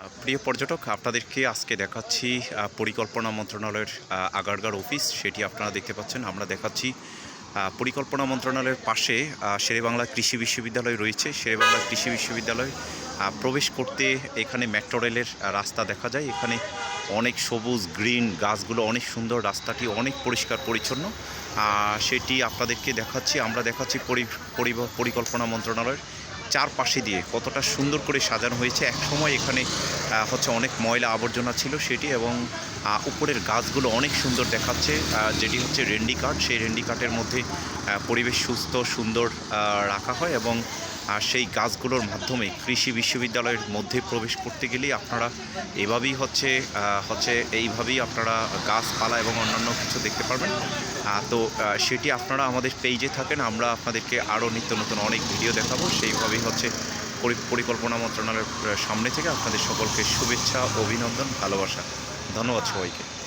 প্রিয় পর্যটক, আপনাদেরকে আজকে দেখাচ্ছি পরিকল্পনা মন্ত্রণালয়ের আগারগার অফিস। সেটি আপনারা দেখতে পাচ্ছেন, আমরা দেখাচ্ছি পরিকল্পনা মন্ত্রণালয়ের পাশে শেরেবাংলা কৃষি বিশ্ববিদ্যালয় রয়েছে। শেরেবাংলা কৃষি বিশ্ববিদ্যালয় প্রবেশ করতে এখানে মেট্রো রেলের রাস্তা দেখা যায়। এখানে অনেক সবুজ, গ্রিন গাছগুলো, অনেক সুন্দর রাস্তাটি অনেক পরিষ্কার, পরিচ্ছন্ন। সেটি আপনাদেরকে দেখাচ্ছি। আমরা দেখাচ্ছি পরিকল্পনা মন্ত্রণালয়ের চারপাশে দিয়ে কতটা সুন্দর করে সাজানো হয়েছে। এক সময় এখানে হচ্ছে অনেক ময়লা আবর্জনা ছিল সেটি এবং উপরের গাছগুলো অনেক সুন্দর দেখাচ্ছে। যেটি হচ্ছে রেন্ডি কাঠ। সেই রেন্ডি কাঠের মধ্যে পরিবেশ সুস্থ, সুন্দর রাখা হয় এবং আর সেই গাছগুলোর মাধ্যমে কৃষি বিশ্ববিদ্যালয়ের মধ্যে প্রবেশ করতে গেলেই আপনারা এভাবেই হচ্ছে হচ্ছে এইভাবেই আপনারা গাছপালা এবং অন্যান্য কিছু দেখতে পারবেন। তো সেটি আপনারা আমাদের পেজে থাকেন। আমরা আপনাদেরকে আরও নিত্য নতুন অনেক ভিডিও দেখাবো। সেইভাবেই হচ্ছে পরি- পরিকল্পনা মন্ত্রণালয়ের সামনে থেকে আপনাদের সকলকে শুভেচ্ছা অভিনন্দন ভালোবাসা। ধন্যবাদ সবাইকে।